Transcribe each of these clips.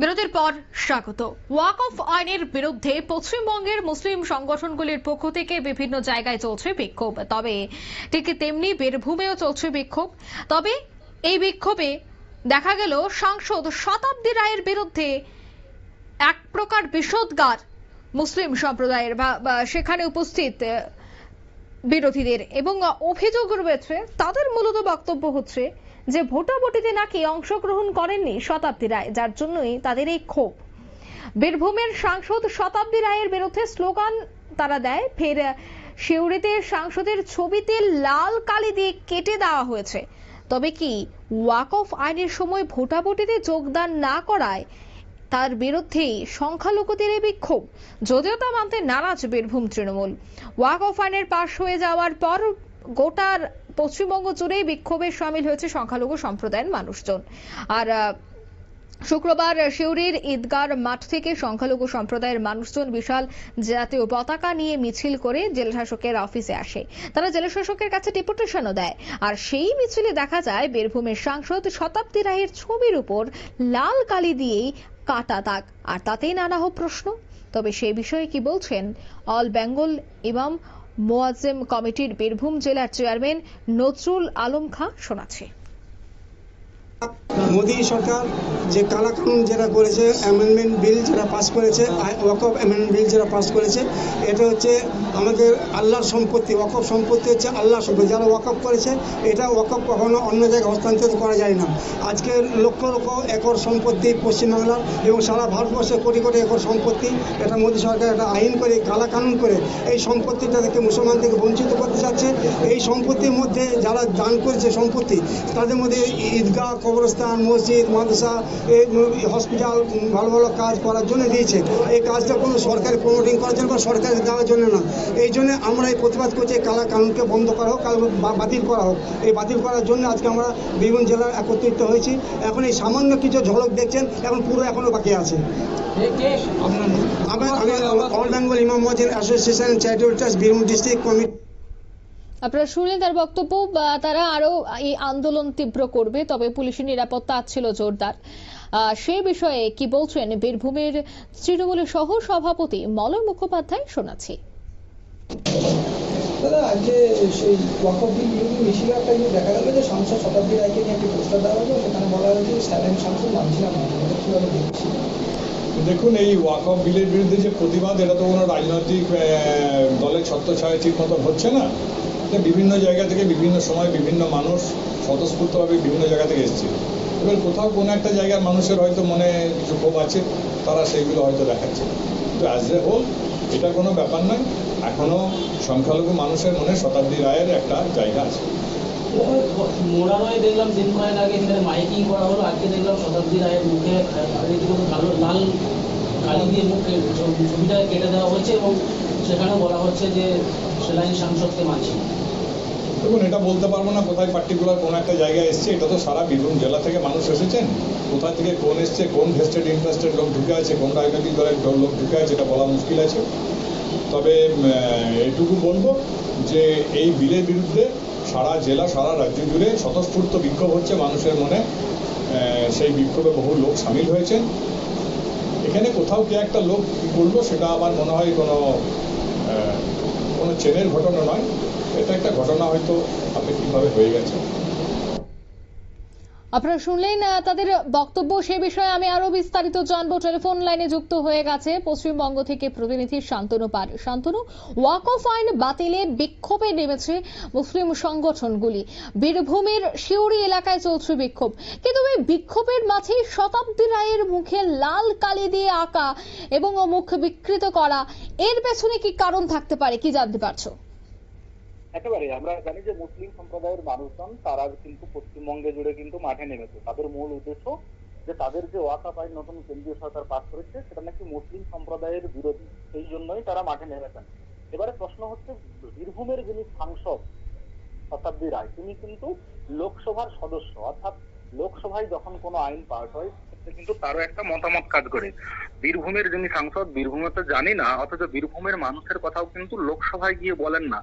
বিরতির পর স্বাগত। ওয়াক অফ আইনের বিরুদ্ধে পশ্চিমবঙ্গের মুসলিম সংগঠনগুলির পক্ষ থেকে বিভিন্ন জায়গায় চলছে বিক্ষোভ। তবে ঠিক তেমনি বীরভূমেও চলছে বিক্ষোভ। তবে এই বিক্ষোভে দেখা গেল সাংসদ শতাব্দী রায়ের বিরুদ্ধে এক প্রকার বিষোদ্গার মুসলিম সম্প্রদায়ের বা সেখানে উপস্থিত বিরোধীদের এবং অভিযোগ রয়েছে, তাদের মূলত বক্তব্য হচ্ছে যে ভোটাভুটিতে নাকি অংশগ্রহণ করেননি শতাব্দী রায়, যার জন্যই তাদের এই ক্ষোভ। বীরভূমের সাংসদ শতাব্দী রায়ের বিরুদ্ধে স্লোগান তারা দেয়, ফের শিউরিতে সাংসদের ছবিতে লাল কালি দিয়ে কেটে দেওয়া হয়েছে। তবে কি ওয়াক অফ আইনের সময় ভোটাভুটিতে যোগদান না করায় তার বিরুদ্ধেই সংখ্যালঘুদের এই বিক্ষোভ? যদিও তা মানতে নারাজ বীরভূম তৃণমূল। ওয়াক অফ আইনের পাশ হয়ে যাওয়ার পর গোটার পশ্চিমবঙ্গ জুড়েই বিক্ষোভে সামিল হয়েছে সংখ্যালঘু সম্প্রদায়ের মানুষজন। আর শুক্রবার শিউরির ঈদগার মাঠ থেকে সংখ্যালঘু সম্প্রদায়ের মানুষজন বিশাল জাতীয় পতাকা নিয়ে মিছিল করে জেলাশাসকের অফিসে আসে। তারা জেলাশাসকের কাছে ডেপুটেশনও দেয়। আর সেই মিছিলে দেখা যায় বীরভূমের সাংসদ শতাব্দী রায়ের ছবির উপর লাল কালি দিয়েই কাটা দাগ। আর তাতেই নানা হোক প্রশ্ন। তবে সেই বিষয়ে কি বলছেন? অল বেঙ্গল ইমাম মোয়াজ্জেম কমিটির বীরভূম জেলার চেয়ারম্যান নজরুল আলম খাঁ শোনাচ্ছে মোদী সরকার যে কালা কানুন যেটা করেছে অ্যামেন্ডমেন্ট বিল যেটা পাস করেছে ওয়াকফ অ্যামেন্ডমেন্ট বিল যেটা পাস করেছে, এটা হচ্ছে আমাদের আল্লাহর সম্পত্তি ওয়াকফ সম্পত্তি হচ্ছে আল্লাহর সম্পত্তি। যারা ওয়াকফ করেছে, এটা ওয়াকফ কখনো অন্য জায়গায় হস্তান্তর করা যায় না। আজকে লক্ষ লক্ষ একর সম্পত্তি পশ্চিমবাংলার এবং সারা ভারতবর্ষে কোটি কোটি একর সম্পত্তি এটা মোদী সরকার একটা আইন করে কালা কানুন করে এই সম্পত্তিটা থেকে মুসলমান থেকে বঞ্চিত করতে চাচ্ছে। এই সম্পত্তির মধ্যে যারা দান করেছে সম্পত্তি, তাদের মধ্যে ঈদগাহ কবরস্থান মসজিদ মাদ্রাসা এই হসপিটাল ভালো ভালো কাজ করার জন্য দিয়েছে। এই কাজটা কোনো সরকারি প্রমোটিং করার জন্য বা সরকারি দেওয়ার জন্য না। এই জন্য আমরা এই প্রতিবাদ করছি কালা কানুনকে বন্ধ করা হোক বাতিল করা হোক। এই বাতিল করার জন্য আজকে আমরা বিভিন্ন জেলার একত্রিত হয়েছি। এখন এই সামান্য কিছু ঝলক দেখছেন এখন পুরো এখনও বাকি আছে। আমি আমি all Bengal Imam Masjid association charitable trust Birbhum district committee আপনারা শুনলেন তার বক্তব্য বা তারা আরও এই আন্দোলন তীব্র করবে তবে পুলিশের নিরাপত্তা ছিল জোরদার। আহ, সে বিষয়ে কি বলছেন বীরভূমের তৃণমূলের সহ সভাপতি মলয় মুখোপাধ্যায় শোনাচ্ছি। দাদা আজকে সেই ওয়াকফ বিল বিরোধী মিছিল একটা যে দেখা গেল যে সাংসদ শতাব্দী রায়কে নিয়ে একটি পোস্টার দেওয়া হলো সেখানে বলা হয়েছে স্যালেন সাংসদ মানছিলাম না কীভাবে দেখছি? দেখুন এই ওয়াকফ বিলের বিরুদ্ধে যে প্রতিবাদ এটা তো কোনো রাজনৈতিক আহ, দলের ছত্রছায়া ঠিক মতো হচ্ছে না। বিভিন্ন জায়গা থেকে বিভিন্ন সময় বিভিন্ন মানুষ স্বতঃস্ফূর্তভাবে বিভিন্ন জায়গা থেকে এসছে। এবার কোথাও কোনো একটা জায়গার মানুষের হয়তো মনে কিছু ক্ষোভ আছে, তারা সেইগুলো হয়তো দেখাচ্ছে। তো অ্যাজ এ হোল এটা কোনো ব্যাপার নয়। এখনও সংখ্যালঘু মানুষের মনে শতাব্দী রায়ের একটা জায়গা আছে। মোড়ানোয় দেখলাম দিন কয়েক আগে এখানে মাইকিং করা হলো। আজকে দেখলাম শতাব্দী রায়ের মুখে কালো, লাল কালি দিয়ে মুখে, ছবি- ছবিটা কেটে দেওয়া হয়েছে এবং সেখানে বলা হচ্ছে যে সেলাইন সাংসদকে মানছি। দেখুন, এটা বলতে পারব না কোথায় পার্টিকুলার কোন একটা জায়গায় এসছে। এটা তো সারা বীরভূম জেলা থেকে মানুষ এসেছেন। কোথা থেকে কোন এসছে, কোন ভেস্টেড ইন্টারেস্টেড লোক ঢুকে আছে, কোন রাজনৈতিক দলের লোক ঢুকে আছে, এটা বলা মুশকিল আছে। তবে এটুকু বলব যে এই বিলের বিরুদ্ধে সারা জেলা, সারা রাজ্য জুড়ে স্বতঃস্ফূর্ত বিক্ষোভ হচ্ছে মানুষের মনে। সেই বিক্ষোভে বহু লোক সামিল হয়েছেন। এখানে কোথাও কে একটা লোক কী করল, সেটা আমার মনে হয় কোনো কোনো চেনের ঘটনা নয় এটা একটা ঘটনা হয়তো আপনি আপেক্ষিকভাবে হয়ে গেছে আপনারা শুনলেন তাদের বক্তব্য সে বিষয়ে আমি আরও বিস্তারিত জানব। টেলিফোন লাইনে যুক্ত হয়ে গেছে পশ্চিমবঙ্গ থেকে প্রতিনিধি শান্তনু পার শান্তনু, ওয়াক অফ আইন বাতিলে বিক্ষোভে নেমেছে মুসলিম সংগঠনগুলি। বীরভূমের শিউরি এলাকায় চলছে বিক্ষোভ। কিন্তু এই বিক্ষোভের মাঝে শতাব্দী রায়ের মুখে লাল কালি দিয়ে আঁকা এবং মুখ বিকৃত করা, এর পেছনে কি কারণ থাকতে পারে, কি জানতে পারছ? একেবারে, আমরা জানি যে মুসলিম সম্প্রদায়ের মানুষজন, তারা কিন্তু পশ্চিমবঙ্গে জুড়ে কিন্তু মাঠে নেমেছে। তাদের মূল উদ্দেশ্য যে তাদের যে ওয়াকাফ আইন নতুন কেন্দ্রীয় সরকার পাস করেছে, সেটা নাকি মুসলিম সম্প্রদায়ের বিরোধী, সেই জন্যই তারা মাঠে নেমেছেন। এবারে প্রশ্ন হচ্ছে, বীরভূমের যিনি সাংসদ শতাব্দী রায়, তিনি কিন্তু লোকসভার সদস্য। অর্থাৎ লোকসভায় যখন কোনো আইন পাস হয় তাতে কিন্তু তারও একটা মতামত কাজ করে। বীরভূমের যিনি সাংসদ, বীরভূমে তো জানি না, অথচ বীরভূমের মানুষের কথাও কিন্তু লোকসভায় গিয়ে বলেন না।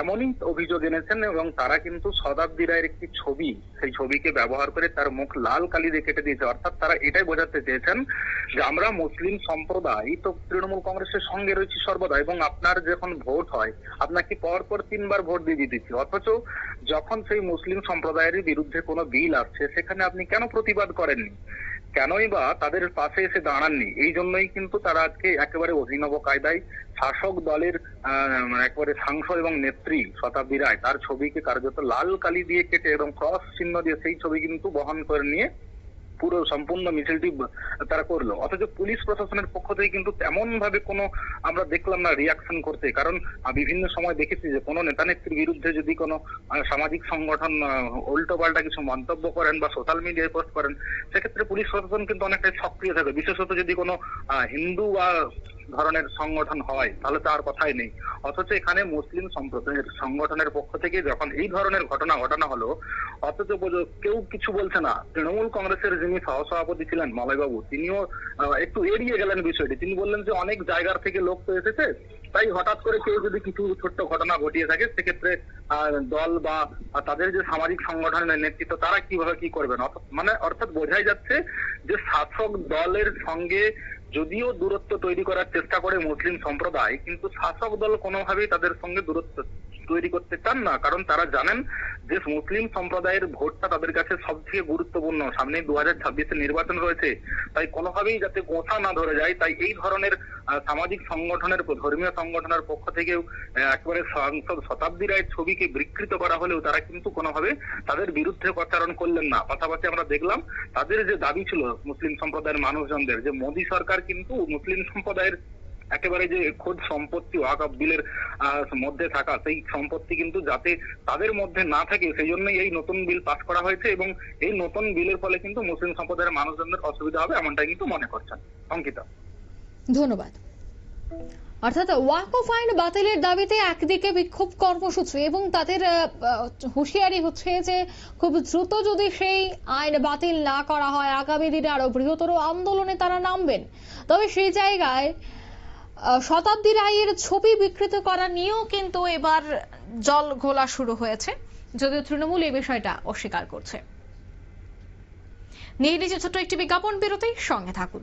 এমনই অভিযোগ এনেছেন এবং তারা কিন্তু শতাব্দী রায়ের একটি ছবি, সেই ছবিকে ব্যবহার করে তার মুখ লাল কালি দিয়ে কেটে দিয়েছে। অর্থাৎ তারা এটাই বোঝাতে চেয়েছেন যে আমরা মুসলিম সম্প্রদায়, তো তৃণমূল কংগ্রেসের সঙ্গে রয়েছি সর্বদা এবং আপনার যখন ভোট হয়, আপনাকে পর পর তিনবার ভোট দিয়ে দিচ্ছি অথচ যখন সেই মুসলিম সম্প্রদায়ের বিরুদ্ধে কোনো বিল আসছে, সেখানে আপনি কেন প্রতিবাদ করেননি? কেনই বা তাদের পাশে এসে দাঁড়াননি? এই জন্যই কিন্তু তারা আজকে একেবারে অভিনব কায়দায় শাসক দলের একেবারে সাংসদ এবং নেত্রী শতাব্দী রায়, তার ছবিকে কার্যত লাল কালি দিয়ে কেটে এবং ক্রস চিহ্ন দিয়ে সেই ছবি কিন্তু বহন করে নিয়ে পুরো সম্পূর্ণ মিছিলটি তারা করল। অথচ পুলিশ প্রশাসনের পক্ষ থেকে কিন্তু তেমন ভাবে কোনো আমরা দেখলাম না রিয়াকশন করতে। কারণ বিভিন্ন সময় দেখেছি যে কোনো নেতা নেত্রীর বিরুদ্ধে যদি কোনো সামাজিক সংগঠন উল্টো পাল্টা কিছু মন্তব্য করেন বা সোশ্যাল মিডিয়ায় পোস্ট করেন, সেক্ষেত্রে পুলিশ প্রশাসন কিন্তু অনেকটাই সক্রিয় থাকে। বিশেষত যদি কোনো হিন্দু বা ধরনের সংগঠন হয়, তাহলে তো আর কথাই নেই। অথচ এখানে মুসলিম সম্প্রদায়ের সংগঠনের পক্ষ থেকে যখন এই ধরনের ঘটনা ঘটানো হলো অথচ কেউ কিছু বলছে না। তৃণমূল কংগ্রেসের যিনি সহসভাপতি ছিলেন মলয়বাবু তিনিও একটু এড়িয়ে গেলেন বিষয়টি। তিনি বললেন যে, অনেক জায়গার থেকে লোক তো এসেছে, তাই হঠাৎ করে কেউ যদি কিছু ছোট্ট ঘটনা ঘটিয়ে থাকে, সেক্ষেত্রে দল বা তাদের যে সামাজিক সংগঠনের নেতৃত্ব, তারা কীভাবে কি করবেন? মানে অর্থাৎ বোঝাই যাচ্ছে যে, শাসক দলের সঙ্গে যদিও দূরত্ব তৈরি করার চেষ্টা করে মুসলিম সম্প্রদায়, কিন্তু শাসক দল কোনোভাবেই তাদের সঙ্গে দূরত্ব তৈরি করতে চান না, কারণ তারা জানেন যে মুসলিম সম্প্রদায়ের ভোটটা তাদের কাছে সব থেকে গুরুত্বপূর্ণ। সামনে দু হাজার নির্বাচন রয়েছে, তাই কোনোভাবেই যাতে গোছা না ধরে যায়, তাই এই ধরনের সামাজিক সংগঠনের ধর্মীয় সংগঠনের পক্ষ থেকেও একেবারে সাংসদ শতাব্দী রায়ের ছবিকে বিকৃত করা হলেও তারা কিন্তু কোনোভাবে তাদের বিরুদ্ধে প্রচারণ করলেন না। পাশাপাশি আমরা দেখলাম, তাদের যে দাবি ছিল মুসলিম সম্প্রদায়ের মানুষজনদের, যে মোদী সরকার কিন্তু মুসলিম সম্প্রদায়ের একেবারে যে খোদ সম্পত্তি ওয়াকফ বিলের মধ্যে থাকা, সেই সম্পত্তি কিন্তু যাতে তাদের মধ্যে না থাকে, সেই জন্যই এই নতুন বিল পাস করা হয়েছে এবং এই নতুন বিলের ফলে কিন্তু মুসলিম সম্প্রদায়ের মানুষজনদের অসুবিধা হবে এমনটাই কিন্তু মনে করছেন। অঙ্কিতা। ধন্যবাদ। অর্থাৎ ওয়াকফ আইন বাতিলের দাবিতে একদিকে বিক্ষোভ কর্মসূচি এবং তাদের হুঁশিয়ারি হচ্ছে যে খুব দ্রুত যদি সেই আইন বাতিল না করা হয়, আগামী দিনে আরও বৃহত্তর আন্দোলনে তারা নামবেন। তবে সেই জায়গায় শতাব্দী রায়ের ছবি বিকৃত করা নিয়েও কিন্তু এবার জল ঘোলা শুরু হয়েছে। যদিও তৃণমূল এই বিষয়টা অস্বীকার করছে। নিয়ে নিচে ছোট্ট একটি বিজ্ঞাপন বিরতি সঙ্গে থাকুন।